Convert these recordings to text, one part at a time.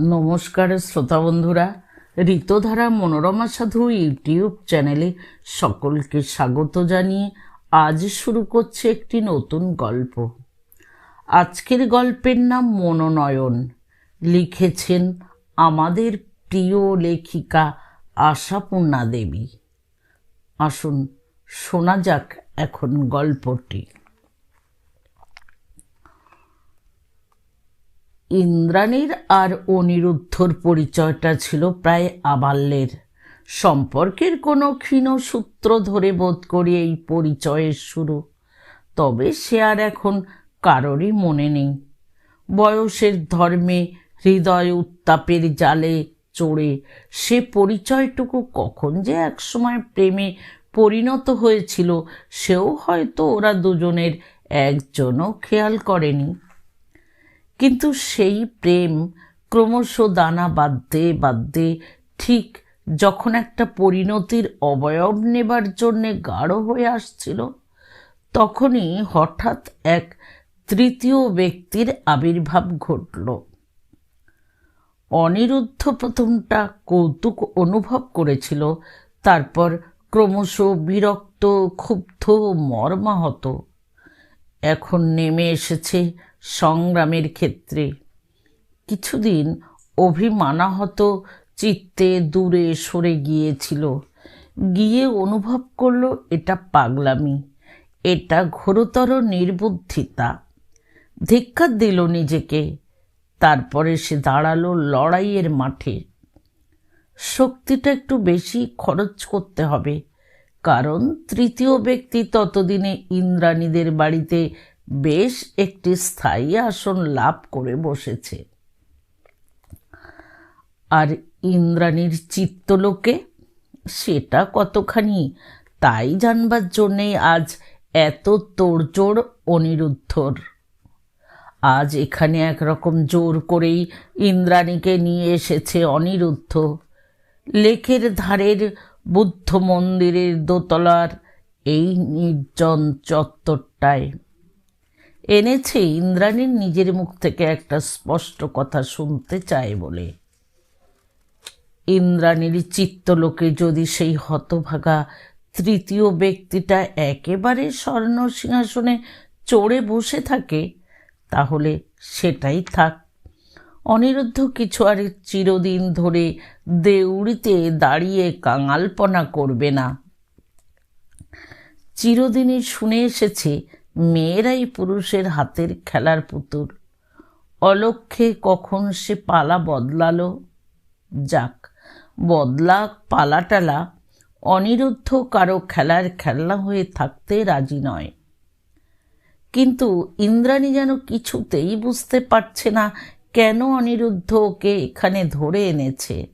নমস্কার শ্রোতা বন্ধুরা, ঋতধারা মনোরমা সাধু ইউটিউব চ্যানেলে সকলকে স্বাগত জানিয়ে আজ শুরু করছে একটি নতুন গল্প। আজকের গল্পের নাম মনোনয়ন। লিখেছেন আমাদের প্রিয় লেখিকা আশাপূর্ণা দেবী। আসুন শোনা যাক এখন গল্পটি। ইন্দ্রাণীর আর অনিরুদ্ধর পরিচয়টা ছিল প্রায় আবাল্যের। সম্পর্কের কোনো ক্ষীণ সূত্র ধরে বোধ করি এই পরিচয়ের শুরু। তবে সে আর এখন কারোরই মনে নেই। বয়সের ধর্মে, হৃদয় উত্তাপের জালে চড়ে সে পরিচয়টুকু কখন যে একসময় প্রেমে পরিণত হয়েছিল, সেও হয়তো ওরা দুজনের একজনও খেয়াল করেনি। কিন্তু সেই প্রেম ক্রমশ দানা বাঁধতে বাঁধতে ঠিক যখন একটা পরিণতির অবয়ব নেবার জন্যে গাঢ় হয়ে আসছিল, তখনই হঠাৎ এক তৃতীয় ব্যক্তির আবির্ভাব ঘটল। অনিরুদ্ধ প্রথমটা কৌতুক অনুভব করেছিল, তারপর ক্রমশ বিরক্ত, ক্ষুব্ধ, মর্মাহত। এখন নেমে এসেছে সংগ্রামের ক্ষেত্রে। কিছুদিন অভিমানাহত চিত্তে দূরে সরে গিয়েছিল। গিয়ে অনুভব করল, এটা পাগলামি। এটা ঘোরতর নির্বুদ্ধিতা। ধিক্ষার দিল নিজেকে। তারপরে সে দাঁড়াল লড়াইয়ের মাঠে। শক্তিটা একটু বেশি খরচ করতে হবে। কারণ তৃতীয় ব্যক্তি ততদিনে ইন্দ্রাণীদের বাড়িতে বেশ একটি স্থায়ী আসন লাভ করে বসেছে। আর ইন্দ্রাণীর চিত্তলোকে সেটা কতখানি তাই জানবার জন্যেই আজ এত তোড়জোড় অনিরুদ্ধর। আজ এখানে একরকম জোর করেই ইন্দ্রাণীকে নিয়ে এসেছে অনিরুদ্ধ। লেকের ধারের বুদ্ধ মন্দিরের দোতলার এই নির্জন চত্বরটায় এনেছে ইন্দ্রাণীর নিজের মুখ থেকে একটা স্পষ্ট কথা শুনতে চায় বলে। ইন্দ্রাণীর চিত্তলোকে যদি সেই হতভাগা তৃতীয় ব্যক্তিটা একেবারে স্বর্ণ সিংহাসনে চড়ে বসে থাকে, তাহলে সেটাই থাক। অনিরুদ্ধ কিছু আর চিরদিন ধরে দেউড়িতে দাঁড়িয়ে কাঙালপনা করবে না। চিরদিনই শুনে এসেছে মেয়েরাই পুরুষের হাতের খেলার পুতুল। অলক্ষে কখন সে পালা বদলালো? যাক, বদলা পালাটালা অনিরুদ্ধ কারও খেলার খেলনা হয়ে থাকতে রাজি নয়। কিন্তু ইন্দ্রাণী যেন কিছুতেই বুঝতে পারছে না কেন অনিরুদ্ধ ওকে এখানে ধরে এনেছে।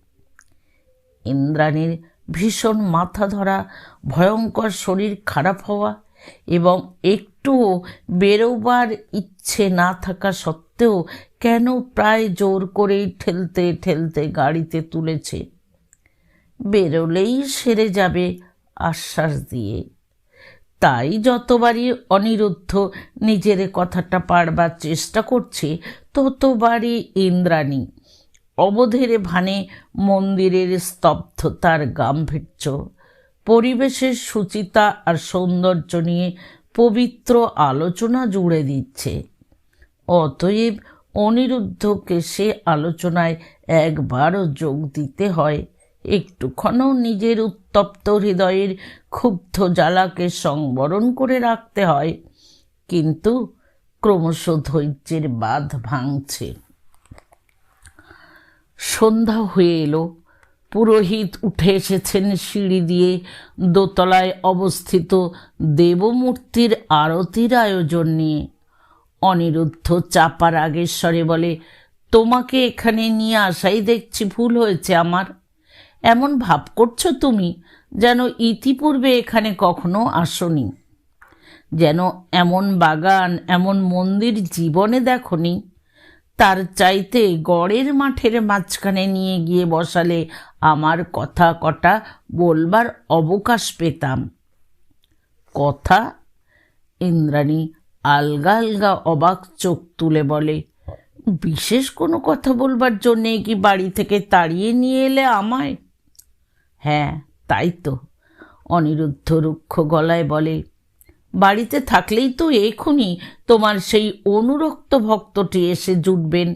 ইন্দ্রাণীর ভীষণ মাথা ধরা, ভয়ঙ্কর শরীর খারাপ হওয়া এবং একটুও বেরোবার ইচ্ছে না থাকা সত্ত্বেও কেন প্রায় জোর করেই ঠেলতে ঠেলতে গাড়িতে তুলেছে। বেরোলেই সেরে যাবে আশ্বাস দিয়ে। তাই যতবারই অনিরুদ্ধ নিজের কথাটা পারবার চেষ্টা করছে, ততবারই ইন্দ্রাণী অবধের ভানে মন্দিরের স্তব্ধতার গাম্ভীর্য, পরিবেশের সুচিতা আর সৌন্দর্য নিয়ে পবিত্র আলোচনা জুড়ে দিচ্ছে। অতএব অনিরুদ্ধকে সে আলোচনায় একবারও যোগ দিতে হয়। একটুক্ষণও নিজের উত্তপ্ত হৃদয়ের ক্ষুব্ধ জ্বালাকে সংবরণ করে রাখতে হয়। কিন্তু ক্রমশ ধৈর্যের বাঁধ ভাঙছে। সন্ধ্যা হয়ে এলো। পুরোহিত উঠে এসেছেন সিঁড়ি দিয়ে। দোতলায় অবস্থিত দেবমূর্তির আরতির আয়োজন নিয়ে। অনিরুদ্ধ চাপার আগেশ্বরে বলে, তোমাকে এখানে নিয়ে আসাই দেখছি ভুল হয়েছে আমার। এমন ভাব করছ তুমি যেন ইতিপূর্বে এখানে কখনো আসনি। যেন এমন বাগান, এমন মন্দির জীবনে দেখনি। তার চাইতে গড়ের মাঠের মাঝখানে নিয়ে গিয়ে বসালে আমার কথা কটা বলবার অবকাশ পেতাম। কথা? ইন্দ্রাণী আলগা আলগা অবাক চোখ তুলে বলে, বিশেষ কোনো কথা বলবার জন্যে কি বাড়ি থেকে তাড়িয়ে নিয়ে এলে আমায়? হ্যাঁ তাই তো। অনিরুদ্ধ রুক্ষ গলায় বলে বাড়িতে থাকলেই তো এখনই তোমার সেই অনুরক্ত ভক্তটি এসে জুটবেন।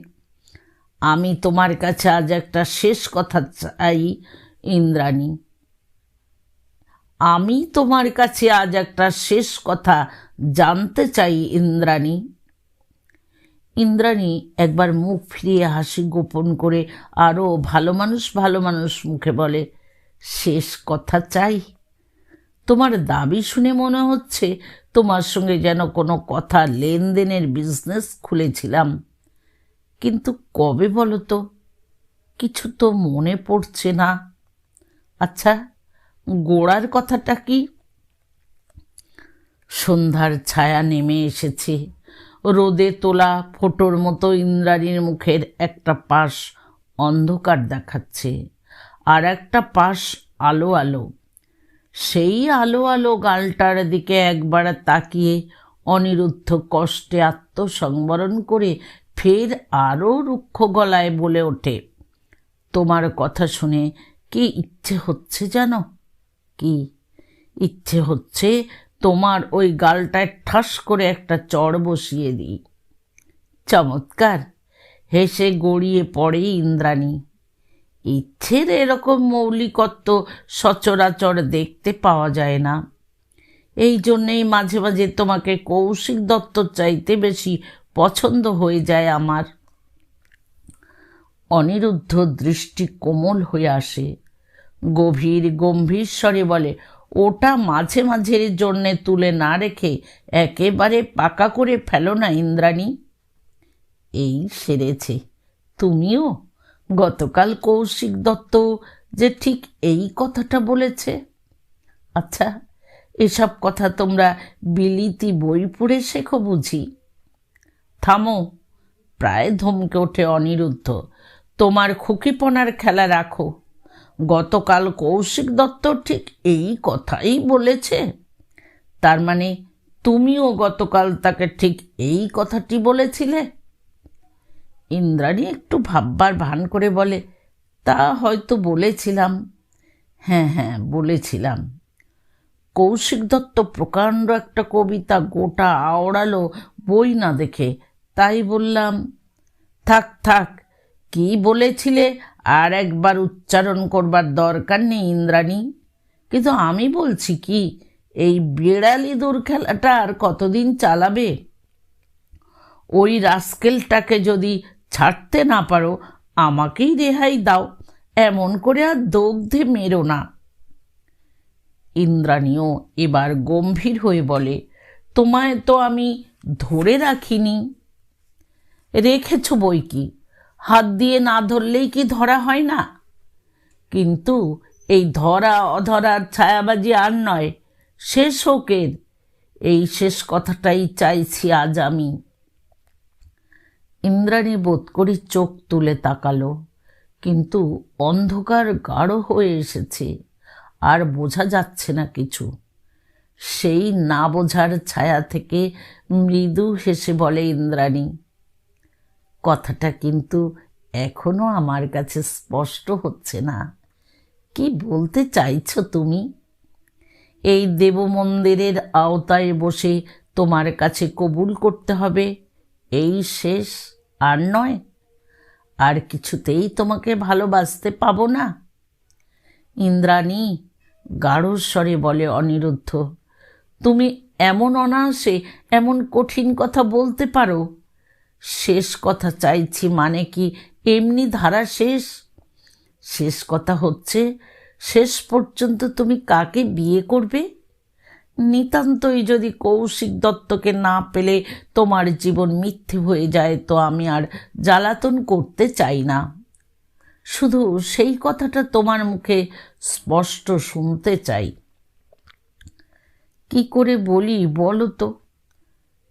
আমি তোমার কাছে আজ একটা শেষ কথা চাই, ইন্দ্রাণী। আমি তোমার কাছে আজ একটা শেষ কথা জানতে চাই, ইন্দ্রাণী। ইন্দ্রাণী একবার মুখ ফিরিয়ে হাসি গোপন করে আরও ভালো মানুষ ভালো মানুষ মুখে বলে, শেষ কথা চাই? তোমার দাবি শুনে মনে হচ্ছে তোমার সঙ্গে যেন কোনো কথা লেনদেনের বিজনেস খুলেছিলাম। কিন্তু কবে বলো তো কিছু তো মনে পড়ছে না। আচ্ছা গোড়ার কথাটা কি? সন্ধ্যার ছায়া নেমে এসেছে। রোদে তোলা ফোটোর মতো ইন্দ্রাণীর মুখের একটা পাশ অন্ধকার দেখাচ্ছে। আর একটা পাশ আলো আলো। সেই আলো আলো গালটার দিকে একবার তাকিয়ে অনিরুদ্ধ কষ্টে আত্মসংবরণ করে ফের আরও রুক্ষ গলায় বলে ওঠে, তোমার কথা শুনে কি ইচ্ছে হচ্ছে জানো? কি ইচ্ছে হচ্ছে তোমার ওই গালটায় ঠাস করে একটা চড় বসিয়ে দিই। চমৎকার! হেসে গড়িয়ে পড়ে ইন্দ্রাণী! ইচ্ছের এরকম মৌলিকত্ব সচরাচর দেখতে পাওয়া যায় না। এই জন্যেই মাঝে মাঝে তোমাকে কৌশিক দত্ত চাইতে বেশি পছন্দ হয়ে যায় আমার। অনিরুদ্ধ দৃষ্টি কোমল হয়ে আসে। গভীর গম্ভীর স্বরে বলে, ওটা মাঝে মাঝের জন্যে তুলে না রেখে একেবারে পাকা করে ফেলো না ইন্দ্রাণী। এই সেরেছে। তুমিও গতকাল কৌশিক দত্ত যে ঠিক এই কথাটা বলেছে। আচ্ছা এসব কথা তোমরা বিলিতি বই পড়ে শেখো বুঝি। থামো, প্রায় ধমকে ওঠে অনিরুদ্ধ। তোমার খুকিপনার খেলা রাখো। গতকাল কৌশিক দত্ত ঠিক এই কথাই বলেছে। তার মানে তুমিও গতকাল তাকে ঠিক এই কথাটি বলেছিলে? ইন্দ্রাণী একটু ভাববার ভান করে বলে, তা হয়তো বলেছিলাম। হ্যাঁ হ্যাঁ বলেছিলাম। কৌশিক দত্ত প্রকাণ্ড একটা কবিতা গোটা আওড়ালো বই না দেখে, তাই বললাম, থাক থাক, কি বলেছিলে আর একবার উচ্চারণ করবার দরকার নেই ইন্দ্রাণী। কিন্তু আমি বলছি কি, এই বিড়াল ইঁদুর খেলাটা আর কতদিন চালাবে? ওই রাস্কেলটাকে যদি ছাড়তে না পারো, আমাকেই রেহাই দাও। এমন করে আর দগ্ধে মেরো না। ইন্দ্রাণীও এবার গম্ভীর হয়ে বলে, তোমায় তো আমি ধরে রাখিনি। রেখেছ বই কি? হাত দিয়ে না ধরলেই কি ধরা হয় না? কিন্তু এই ধরা, অধরার ছায়াবাজি আর নয়, শেষ হোকের এই শেষ কথাটাই চাইছি আজ আমি। ইন্দ্রাণী বোধ করি চোখ তুলে তাকালো, কিন্তু অন্ধকার গাঢ় হয়ে এসেছে, আর বোঝা যাচ্ছে না কিছু। সেই না বোঝার ছায়া থেকে মৃদু হেসে বলে ইন্দ্রাণী, কথাটা কিন্তু এখনও আমার কাছে স্পষ্ট হচ্ছে না। কি বলতে চাইছ তুমি? এই দেব মন্দিরের আওতায় বসে তোমার কাছে কবুল করতে হবে। এই শেষ, আর নয়, আর কিছুতেই তোমাকে ভালোবাসতে পাবো না। ইন্দ্রাণী, গাঢ় স্বরে বলে অনিরুদ্ধ, তুমি এমন অনায়াসে এমন কঠিন কথা বলতে পারো? শেষ কথা চাইছি মানে কি এমনি ধারা শেষ? শেষ কথা হচ্ছে, শেষ পর্যন্ত তুমি কাকে বিয়ে করবে? নিতান্তই যদি কৌশিক দত্তকে না পেলে তোমার জীবন মিথ্যে হয়ে যায়, তো আমি আর জ্বালাতন করতে চাই না। শুধু সেই কথাটা তোমার মুখে স্পষ্ট শুনতে চাই। কি করে বলি বলো তো?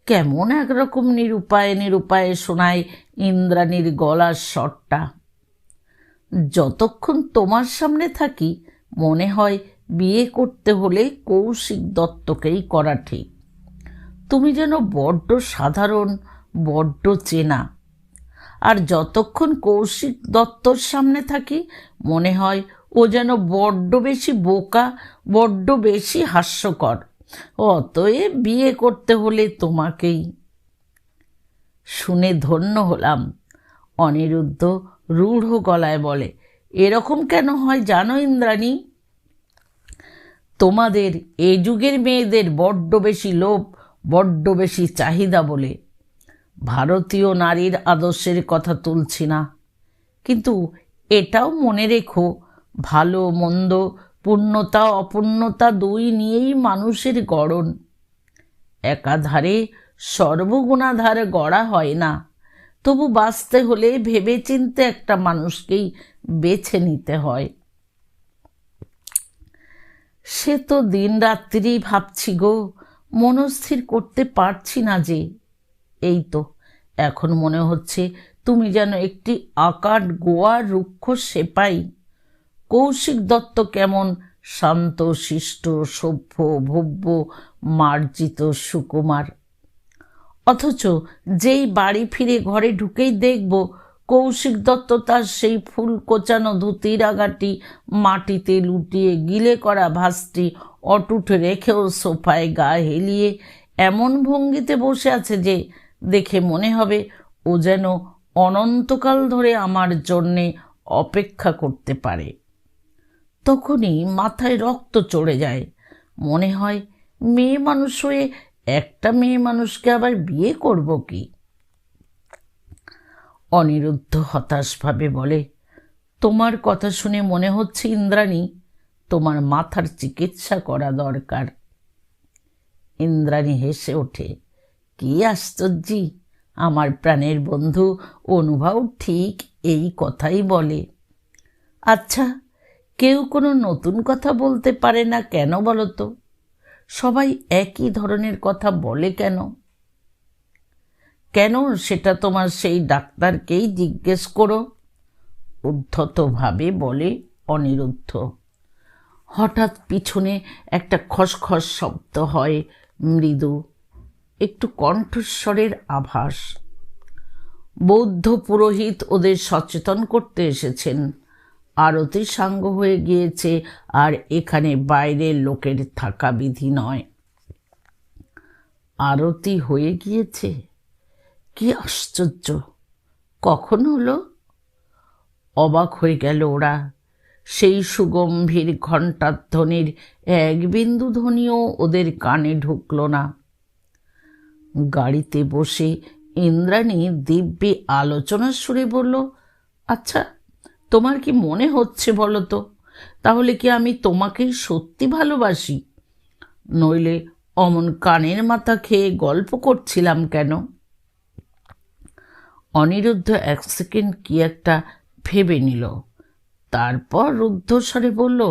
কেমন একরকম নিরুপায় নিরুপায়ে শোনায় ইন্দ্রাণীর গলার স্বরটা। যতক্ষণ তোমার সামনে থাকি, মনে হয় বিয়ে করতে হলে কৌশিক দত্তকেই করা ঠিক। তুমি যেন বড্ড সাধারণ, বড্ড চেনা। আর যতক্ষণ কৌশিক দত্তর সামনে থাকি, মনে হয় ও যেন বড্ড বেশি বোকা, বড্ড বেশি হাস্যকর। অতএব বিয়ে করতে হলে তোমাকেই। শুনে ধন্য হলাম, অনিরুদ্ধ রূঢ় গলায় বলে। এরকম কেন হয় জানো ইন্দ্রাণী? তোমাদের এ যুগের মেয়েদের বড্ড বেশি লোভ, বড্ড বেশি চাহিদা বলে। ভারতীয় নারীর আদর্শের কথা তুলছি না। কিন্তু এটাও মনে রেখো, ভালো, মন্দ, পূর্ণতা, অপূর্ণতা দুই নিয়েই মানুষের গড়ন। একাধারে সর্বগুণাধার গড়া হয় না। তবু বাঁচতে হলে ভেবে চিনতে একটা মানুষকেই বেছে নিতে হয়। সে তো দিন রাত্রি ভাবছি গো, মনস্থির করতে পারছি না যে। এই তো, এখন মনে হচ্ছে তুমি যেন একটি আকাট গোয়ার রুক্ষ সেপাই। কৌশিক দত্ত কেমন শান্ত, শিষ্ট, সভ্য, ভব্য, মার্জিত, সুকুমার। অথচ যেই বাড়ি ফিরে ঘরে ঢুকেই দেখব কৌশিক দত্ত তার সেই ফুল কোচানো ধুতির আগাটি মাটিতে লুটিয়ে গিলে করা ভাসটি অটুট রেখেও সোফায় গা হেলিয়ে এমন ভঙ্গিতে বসে আছে যে দেখে মনে হবে ও যেন অনন্তকাল ধরে আমার জন্যে অপেক্ষা করতে পারে। তখনই মাথায় রক্ত চড়ে যায়। মনে হয় মেয়ে মানুষ হয়ে একটা মেয়ে মানুষকে আবার বিয়ে করব কি? অনিরুদ্ধ হতাশভাবে বলে, তোমার কথা শুনে মনে হচ্ছে ইন্দ্রাণী, তোমার মাথার চিকিৎসা করা দরকার। ইন্দ্রাণী হেসে ওঠে, কি আশ্চর্যি! আমার প্রাণের বন্ধু অনুভব ঠিক এই কথাই বলে। আচ্ছা কেউ কোনো নতুন কথা বলতে পারে না কেন বলো তো? সবাই একই ধরনের কথা বলে কেন? কেন সেটা তোমার সেই ডাক্তারকেই জিজ্ঞেস করো? উদ্ধতভাবে বলে অনিরুদ্ধ। হঠাৎ পিছনে একটা খসখস শব্দ হয় মৃদু। একটু কণ্ঠস্বরের আভাস। বৌদ্ধ পুরোহিত ওদের সচেতন করতে এসেছেন। আরতি সাঙ্গ হয়ে গিয়েছে, আর এখানে বাইরের লোকের থাকা বিধি নয়। আরতি হয়ে গিয়েছে? কি আশ্চর্য। কখন হলো? অবাক হয়ে গেল ওরা। সেই সুগম্ভীর ঘণ্টার ধ্বনির এক বিন্দু ধ্বনিও ওদের কানে ঢুকল না। গাড়িতে বসে ইন্দ্রাণী দিব্যি আলোচনার সুরে বলল আচ্ছা তোমার কি মনে হচ্ছে বলো তো? তাহলে কি আমি তোমাকেই সত্যি ভালোবাসি? নইলে অমন কানের মাথা খেয়ে গল্প করছিলাম কেন? অনিরুদ্ধ এক সেকেন্ড কি একটা ভেবে নিল। তারপর রুদ্ধস্বরে বলল,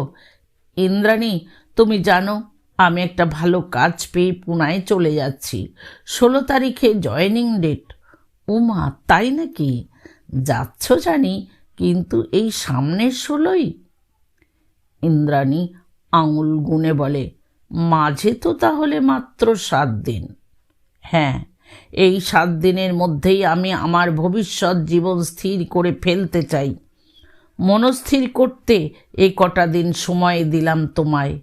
ইন্দ্রাণী, তুমি জানো, আমি একটা ভালো কাজ পেয়ে পুনায় চলে যাচ্ছি। ষোলো তারিখে জয়েনিং ডেট। উমা, তাই নাকি? যাচ্ছ জানি, কিন্তু এই সামনের ষোলোই? ইন্দ্রাণী আঙুল গুনে বলে, মাঝে তো তাহলে মাত্র সাত দিন। হ্যাঁ এই সাত দিনের মধ্যেই আমি আমার ভবিষ্যৎ জীবন স্থির করে ফেলতে চাই। মনস্থির করতে এই কটা দিন সময় দিলাম তোমায়।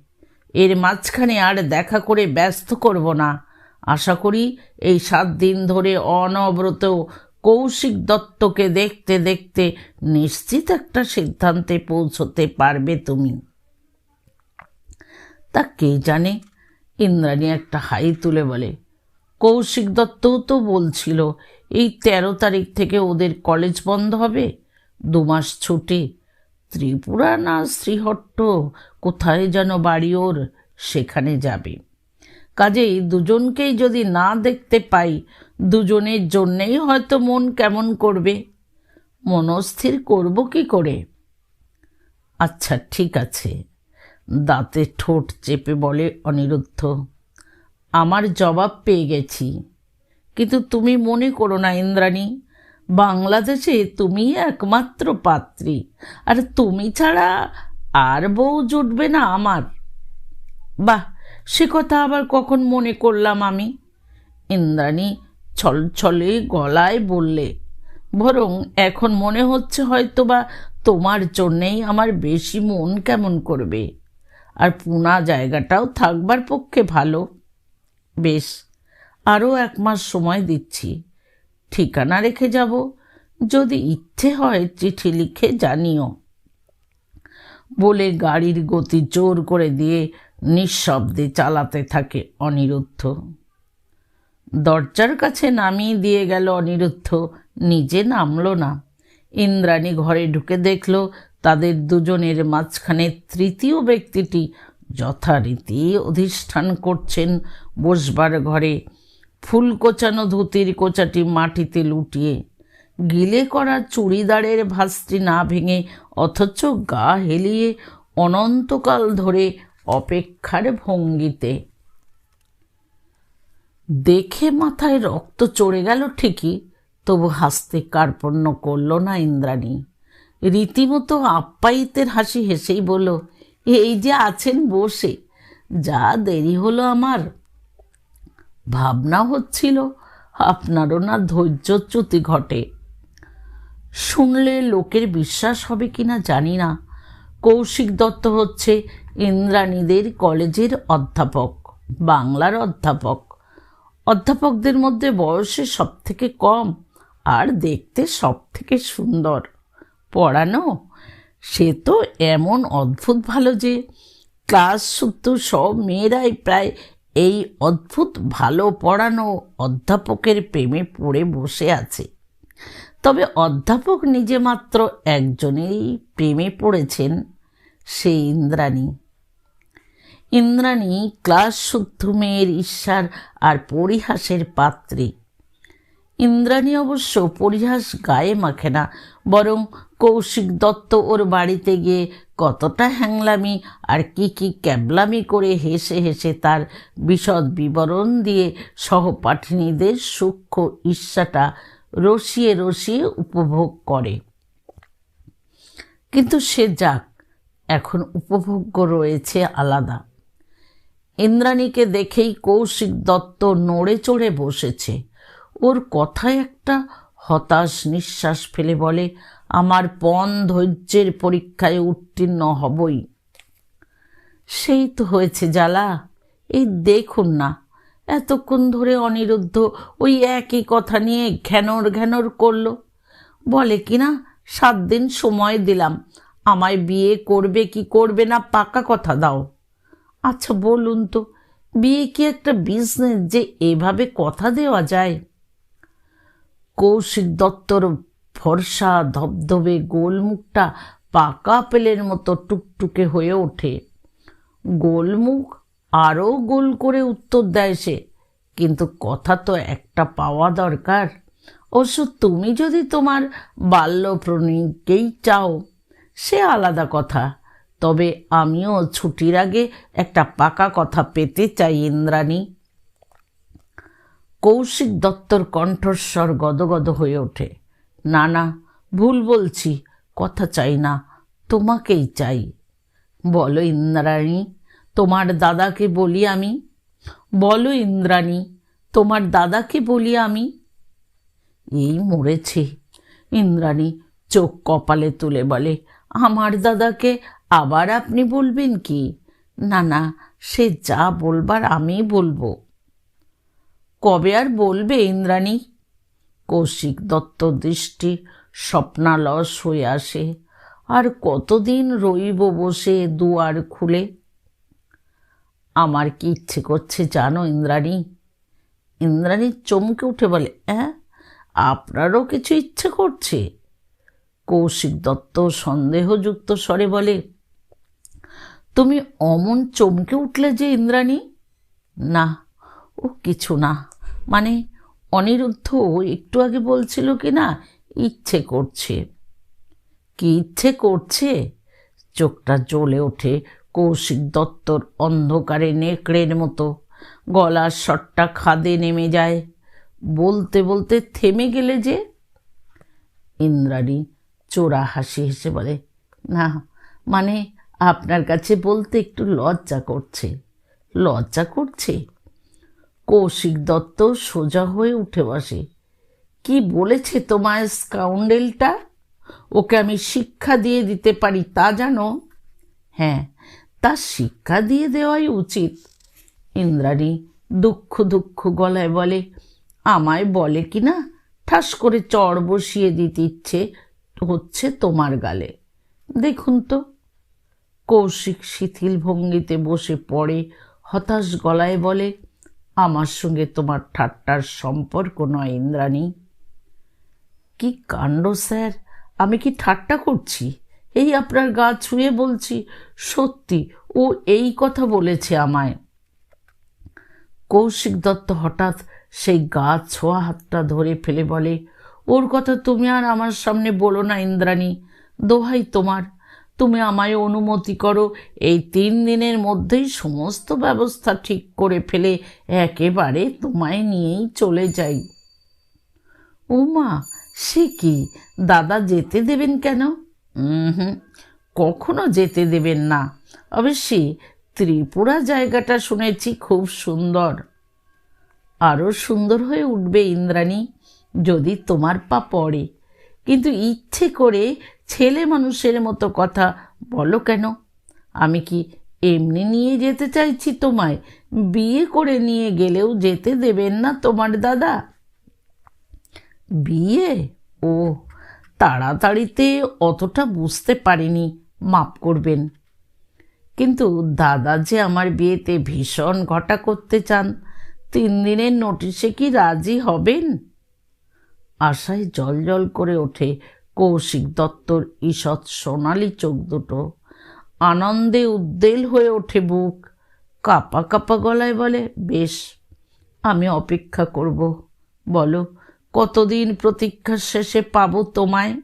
এর মাঝখানে আর দেখা করে ব্যস্ত করব না। আশা করি এই সাত দিন ধরে অনবরত কৌশিক দত্তকে দেখতে দেখতে নিশ্চিত একটা সিদ্ধান্তে পৌঁছতে পারবে তুমি। তা কে জানে? ইন্দ্রাণী একটা হাই তুলে বলে কৌশিক দত্তও তো বলছিল, এই তেরো তারিখ থেকে ওদের কলেজ বন্ধ হবে, দু মাস ছুটি। ত্রিপুরা না শ্রীহট্ট, কোথায় যেন বাড়ি ওর, সেখানে যাবে। কাজেই দুজনকেই যদি না দেখতে পাই, দুজনের জন্যেই হয়তো মন কেমন করবে। মনস্থির করব কি করে? আচ্ছা ঠিক আছে। দাঁতে ঠোঁট চেপে বলে অনিরুদ্ধ। আমার জবাব পেয়ে গেছি। কিন্তু তুমি মনে করো না, ইন্দ্রাণী, বাংলাদেশে তুমি একমাত্র পাত্রী, আর তুমি ছাড়া আর বউ জুটবে না আমার। বাহ, সে কথা আবার কখন মনে করলাম আমি? ইন্দ্রাণী ছলছলে গলায় বললে, বরং এখন মনে হচ্ছে হয়তো বা তোমার জন্যেই আমার বেশি মন কেমন করবে। আর পুনা জায়গাটাও থাকবার পক্ষে ভালো। বেশ আরও এক মাস সময় দিচ্ছি। ঠিকানা রেখে যাব। যদি ইচ্ছে হয় চিঠি লিখে জানিও। বলে গাড়ির গতি জোর করে দিয়ে নিঃশব্দে চালাতে থাকে অনিরুদ্ধ। দরজার কাছে নামিয়ে দিয়ে গেল অনিরুদ্ধ। নিজে নামলো না। ইন্দ্রাণী ঘরে ঢুকে দেখল তাদের দুজনের মাঝখানে তৃতীয় ব্যক্তিটি যথারীতি অধিষ্ঠান করছেন বসবার ঘরে ফুল কোচানো ধুতির কোচাটি মাটিতে লুটিয়ে, গিলে করা চুড়িদারের ভাঁজটি না ভেঙে, অথচ গা হেলিয়ে অনন্তকাল ধরে অপেক্ষার ভঙ্গিতে। দেখে মাথায় রক্ত চড়ে গেল ঠিকই, তবু হাসতে কার্পণ্য করল না ইন্দ্রাণী। রীতিমতো আপ্যায়িতের হাসি হেসেই বলল, এই যে আছেন বসে, যা দেরি হলো আমার ভাবনা হচ্ছিল, আপনারও না ধৈর্যচ্যুতি ঘটে। শুনলে লোকের বিশ্বাস হবে কিনা জানি না। কৌশিক দত্ত হচ্ছে ইন্দ্রাণীদের কলেজের অধ্যাপক, বাংলার অধ্যাপক। অধ্যাপকদের মধ্যে বয়সে সব থেকে কম আর দেখতে সব থেকে সুন্দর। পড়ানো? সে তো এমন অদ্ভুত ভালো যে ক্লাস শুদ্ধ সব মেয়েরাই প্রায় এই অদ্ভুত ভালো পড়ানো অধ্যাপকের প্রেমে পড়ে বসে আছে। তবে অধ্যাপক নিজে মাত্র একজনেই প্রেমে পড়েছেন, সে ইন্দ্রাণী। ইন্দ্রাণী ক্লাস শুদ্ধ মেয়ের ঈর্ষার আর পরিহাসের পাত্রী। ইন্দ্রাণী অবশ্য পরিহাস গায়ে মাখে না, বরং কৌশিক দত্ত ওর বাড়িতে গিয়ে কতটা হ্যাংলামি আর কি কি ক্যাবলামি করে হেসে হেসে তার বিশদ বিবরণ দিয়ে সহপাঠিনীদের সূক্ষ্ম ঈর্ষাটা রসিয়ে রসিয়ে উপভোগ করে। কিন্তু সে যাক, এখন উপভোগ্য রয়েছে আলাদা। ইন্দ্রাণীকে দেখেই কৌশিক দত্ত নড়ে চড়ে বসেছে। ওর কথায় একটা হতাশ নিঃশ্বাস ফেলে বলে আমার পণ ধৈর্যের পরীক্ষায় উত্তীর্ণ হবই। সেই তো হয়েছে জ্বালা। এই দেখুন না, এতক্ষণ ধরে অনিরুদ্ধ ওই একই কথা নিয়ে ঘ্যানর ঘ্যানর করল। বলে কি না সাত দিন সময় দিলাম। আমায় বিয়ে করবে কি করবে না পাকা কথা দাও। আচ্ছা বলুন তো, বিয়ে কি একটা বিজনেস যে এভাবে কথা দেওয়া যায়? কৌশিক দত্তর ফর্সা ধবধবে গোলমুখটা পাকা পেলের মতো টুকটুকে হয়ে ওঠে। গোলমুখ আরও গোল করে উত্তর দেয় সে, কিন্তু কথা তো একটা পাওয়া দরকার। অবশ্য তুমি যদি তোমার বাল্য প্রণীকেই চাও, সে আলাদা কথা। তবে আমিও ছুটির আগে একটা পাকা কথা পেতে চাই, ইন্দ্রাণী। কৌশিক দত্তর কণ্ঠস্বর গদগদ হয়ে ওঠে। না না ভুল বলছি, কথা চাই না, তোমাকেই চাই। বলো ইন্দ্রাণী, তোমার দাদাকে বলি আমি? বলো ইন্দ্রাণী, তোমার দাদাকে বলি আমি? এই মরেছে। ইন্দ্রাণী চোখ কপালে তুলে বলে, আমার দাদাকে আবার আপনি বলবেন কি? না না সে যা বলবার আমি বলব। কবে আর বলবে ইন্দ্রাণী? কৌশিক দত্ত দৃষ্টি স্বপ্নালস হয়ে আসে। আর কতদিন রইব বসে দুয়ার খুলে? আমার কি ইচ্ছে করছে জানো ইন্দ্রাণী? ইন্দ্রাণী চমকে উঠে বলে হ্যাঁ আপনারও কিছু ইচ্ছে করছে? কৌশিক দত্ত সন্দেহযুক্ত স্বরে বলে, তুমি অমন চমকে উঠলে যে ইন্দ্রাণী? না, ও কিছু না। মানে অনিরুদ্ধ একটু আগে বলছিল কি না ইচ্ছে করছে। কি ইচ্ছে করছে? চোখটা জ্বলে ওঠে কৌশিক দত্তর অন্ধকারে নেকড়ের মতো। গলার শটটা খাদে নেমে যায়। বলতে বলতে থেমে গেলে যে? ইন্দ্রাণী চোরা হাসি হেসে বলে, না মানে আপনার কাছে বলতে একটু লজ্জা করছে। লজ্জা করছে? কৌশিক দত্ত সোজা হয়ে উঠে বসে। কি বলেছে তোমায় স্কাউন্ডেলটা? ওকে আমি শিক্ষা দিয়ে দিতে পারি তা জানো? হ্যাঁ তা শিক্ষা দিয়ে দেওয়াই উচিত। ইন্দ্রাণী দুঃখ দুঃখ গলায় বলে, আমায় বলে কি না? ঠাস করে চড় বসিয়ে দিতে ইচ্ছে হচ্ছে তোমার গালে। দেখুন তো। কৌশিক শিথিল ভঙ্গিতে বসে পড়ে, হতাশ গলায় বলে আমার সঙ্গে তোমার ঠাট্টার সম্পর্ক নয়, ইন্দ্রাণী। কি কাণ্ড, স্যার? আমি কি ঠাট্টা করছি? এই আপনার গা ছুঁয়ে বলছি, সত্যি, ও এই কথা বলেছে আমায়। কৌশিক দত্ত হঠাৎ সেই গা ছোঁয়া হাতটা ধরে ফেলে বলে, ওর কথা তুমি আর আমার সামনে বলো না, ইন্দ্রাণী, দোহাই তোমার তুমি আমায় অনুমতি করো। এই তিন দিনের মধ্যেই সমস্ত ব্যবস্থা ঠিক করে ফেলে একেবারে তোমায় নিয়েই চলে যাই। ওমা সে কি? দাদা যেতে দেবেন কেন? হুম কখনো যেতে দেবেন না। অবশ্যই ত্রিপুরা জায়গাটা শুনেছি খুব সুন্দর। আরও সুন্দর হয়ে উঠবে ইন্দ্রাণী, যদি তোমার পা পড়ে। কিন্তু ইচ্ছে করে ছেলে মানুষের মতো কথা বলো কেন? আমি কি এমনি নিয়ে যেতে চাইছি তোমায়? বিয়ে করে নিয়ে গেলেও যেতে দেবেন না তোমার দাদা। বিয়ে? ও, তাড়াতাড়িতে অতটা বুঝতে পারিনি মাপ করবেন। কিন্তু দাদা যে আমার বিয়েতে ভীষণ ঘটা করতে চান, তিন দিনের নোটিশে কি রাজি হবেন? আশায় জল জল করে ওঠে কৌশিক দত্তর ঈষৎ সোনালি চোখ দুটো। আনন্দে উদ্দেল হয়ে ওঠে বুক। কাপা কাপা গলায় বলে, বেশ, আমি অপেক্ষা করব। বলো, কতদিন প্রতীক্ষার শেষে পাবো তোমায়?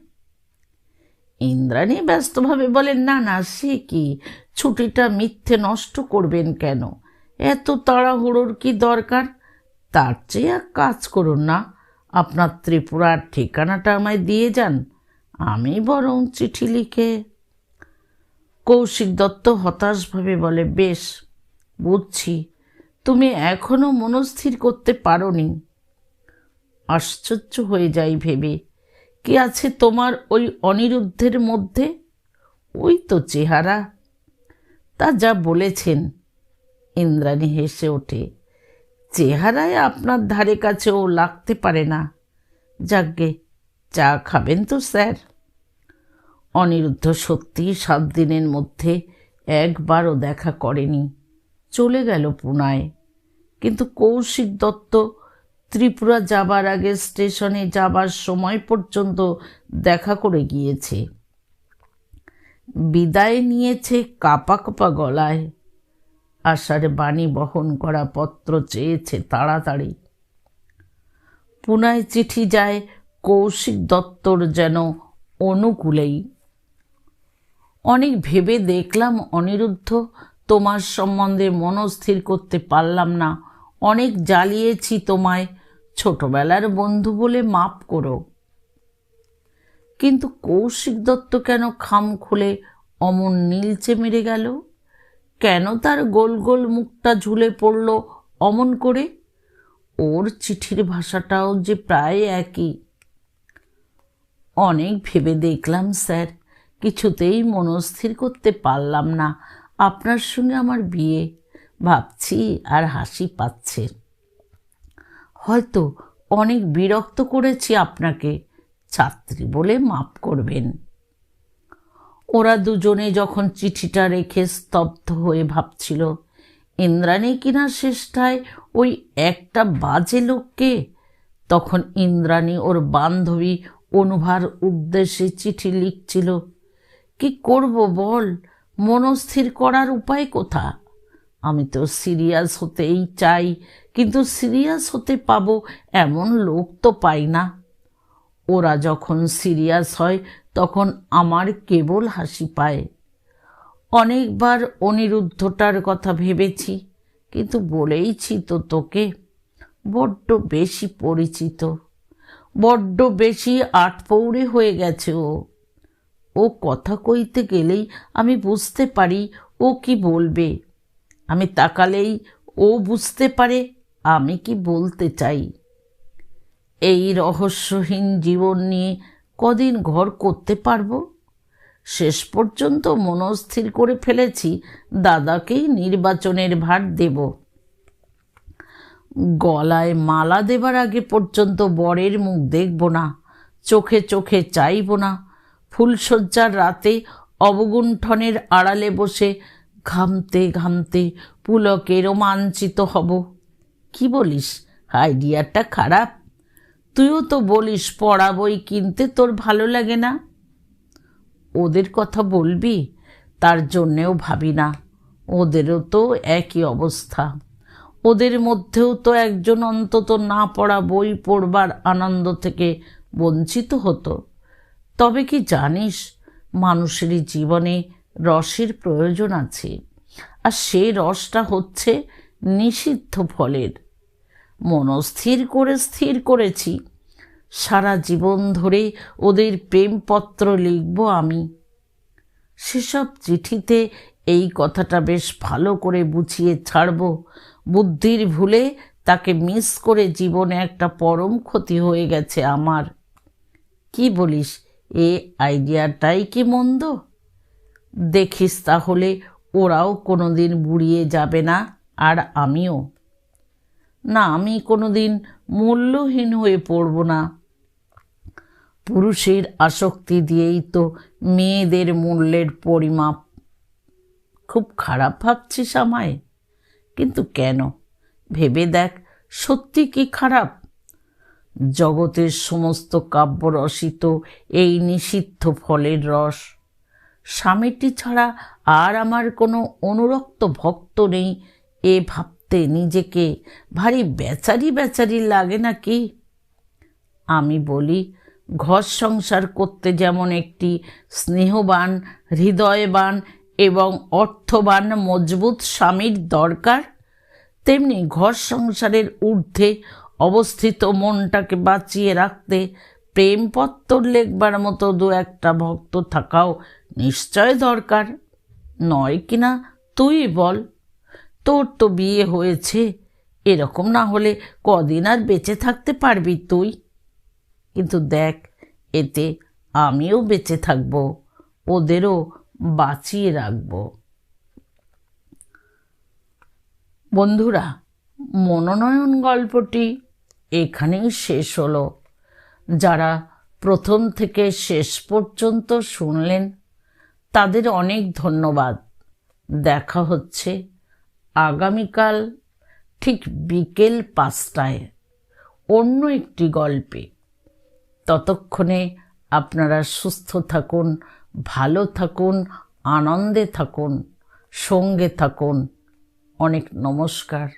ইন্দ্রাণী ব্যস্তভাবে বলেন না না, সে কি? ছুটিটা মিথ্যে নষ্ট করবেন কেন? এত তাড়াহুড়োর কি দরকার? তার চেয়ে এক কাজ করুন না। আপনার ত্রিপুরার ঠিকানাটা আমায় দিয়ে যান। আমি বরং চিঠি লিখে কৌশিক দত্ত হতাশভাবে বলে, বেশ, বুঝছি। তুমি এখনও মনস্থির করতে পারোনি। আশ্চর্য হয়ে যাই ভেবে। কি আছে তোমার ওই অনিরুদ্ধের মধ্যে? ওই তো চেহারা। তা যা বলেছেন। ইন্দ্রাণী হেসে ওঠে, চেহারায় আপনার ধারে কাছে ও লাগতে পারে না। যাকগে চা খাবেন তো, স্যার? অনিরুদ্ধ সত্যি সাত দিনের মধ্যে একবারও দেখা করেনি। চলে গেল পুনায়। কিন্তু কৌশিক দত্ত ত্রিপুরা যাবার আগে স্টেশনে যাবার সময় পর্যন্ত দেখা করে গিয়েছে। বিদায় নিয়েছে কাপা কাপা গলায়। আশার বাণী বহন করা পত্র চেয়েছে তাড়াতাড়ি। পুনায় চিঠি যায় কৌশিক দত্তর যেন অনুকূলেই। অনেক ভেবে দেখলাম অনিরুদ্ধ। তোমার সম্বন্ধে মনস্থির করতে পারলাম না। অনেক জ্বালিয়েছি তোমায়। ছোটবেলার বন্ধু বলে মাপ করো। কিন্তু কৌশিক দত্ত কেন খাম খুলে অমন নীলচে মেরে গেল? কেন তার গোল গোল মুখটা ঝুলে পড়ল অমন করে? ওর চিঠির ভাষাটাও যে প্রায় একই। অনেক ভেবে দেখলাম, স্যার। কিছুতেই মনস্থির করতে পারলাম না। আপনার সঙ্গে আমার বিয়ে, ভাবছি আর হাসি পাচ্ছে। হয়তো অনেক বিরক্ত করেছি আপনাকে, ছাত্রী বলে মাপ করবেন। ওরা দুজনে যখন চিঠিটা রেখে স্তব্ধ হয়ে ভাবছিল, ইন্দ্রাণী কিনা শেষটায় ওই একটা বাজে লোককে? তখন ইন্দ্রাণী ওর বান্ধবী অনুভার উদ্দেশ্যে চিঠি লিখছিল কি করব বল? মনস্থির করার উপায় কোথা? আমি তো সিরিয়াস হতেই চাই, কিন্তু সিরিয়াস হতে পাবো এমন লোক তো পাই না। ওরা যখন সিরিয়াস হয়, তখন আমার কেবল হাসি পায়। অনেকবার অনিরুদ্ধটার কথা ভেবেছি, কিন্তু বলেইছি তো তোকে। বড্ড বেশি পরিচিত, বড্ড বেশি আটপৌড়ে হয়ে গেছে ও। ও কথা কইতে গেলেই আমি বুঝতে পারি ও কি বলবে। আমি তাকালেই ও বুঝতে পারে, আমি কি বলতে চাই। এই রহস্যহীন জীবন নিয়ে কদিন ঘর করতে পারব? শেষ পর্যন্ত মনস্থির করে ফেলেছি, দাদাকেই নির্বাচনের ভার দেব। গলায় মালা দেবার আগে পর্যন্ত বরের মুখ দেখব না, চোখে চোখে চাইব না ফুলশয্যার রাতে অবগুণ্ঠনের আড়ালে বসে ঘামতে ঘামতে পুলকে রোমাঞ্চিত হব। কি বলিস? আইডিয়াটা খারাপ। তুইও তো বলিস পড়া বই কিনতে তোর ভালো লাগে না। ওদের কথা বলবি? তার জন্যেও ভাবি না। ওদেরও তো একই অবস্থা। ওদের মধ্যেও তো একজন অন্তত না পড়া বই পড়বার আনন্দ থেকে বঞ্চিত হতো। তবে কি জানিস, মানুষেরই জীবনে রসের প্রয়োজন আছে। আর সে রসটা হচ্ছে নিষিদ্ধ ফলের। মনস্থির করে স্থির করেছি। সারা জীবন ধরে ওদের প্রেমপত্র লিখব আমি। সেসব চিঠিতে এই কথাটা বেশ ভালো করে বুঝিয়ে ছাড়ব। বুদ্ধির ভুলে তাকে মিস করে জীবনে একটা পরম ক্ষতি হয়ে গেছে আমার। কি বলিস এ আইডিয়াটাই কি মন্দ? দেখিস তাহলে, ওরাও কোনোদিন বুড়িয়ে যাবে না, আর আমিও। না, আমি কোনোদিন মূল্যহীন হয়ে পড়ব না। পুরুষের আসক্তি দিয়েই তো মেয়েদের মূল্যের পরিমাপ। খুব খারাপ ভাবছিস আমায়? কিন্তু কেন? ভেবে দেখ, সত্যি কি খারাপ? জগতের সমস্ত কাব্য রসিত এই নিষিদ্ধ ফলের রস। স্বামীটি ছাড়া আর আমার কোনো অনুরক্ত ভক্ত নেই, এ ভাবতে নিজেকে ভারী বেচারি বেচারি লাগে নাকি? আমি বলি, ঘর সংসার করতে যেমন একটি স্নেহবান, হৃদয়বান এবং অর্থবান, মজবুত স্বামীর দরকার, তেমনি ঘর সংসারের ঊর্ধ্বে অবস্থিত মনটাকে বাঁচিয়ে রাখতে প্রেমপত্তর লেখবার মতো দু একটা ভক্ত থাকাও নিশ্চয় দরকার। নয় কিনা তুই বল। তোর তো বিয়ে হয়েছে। এরকম না হলে কদিন আর বেঁচে থাকতে পারবি তুই। কিন্তু দেখ, এতে আমিও বেঁচে থাকব, ওদেরও বাঁচিয়ে রাখব। বন্ধুরা, মনোনয়ন গল্পটি এখানেই শেষ হলো। যারা প্রথম থেকে শেষ পর্যন্ত শুনলেন, তাদের অনেক ধন্যবাদ। দেখা হচ্ছে আগামীকাল ঠিক বিকেল পাঁচটায় অন্য একটি গল্পে। ততক্ষণে আপনারা সুস্থ থাকুন, ভালো থাকুন, আনন্দে থাকুন, সঙ্গে থাকুন। অনেক নমস্কার।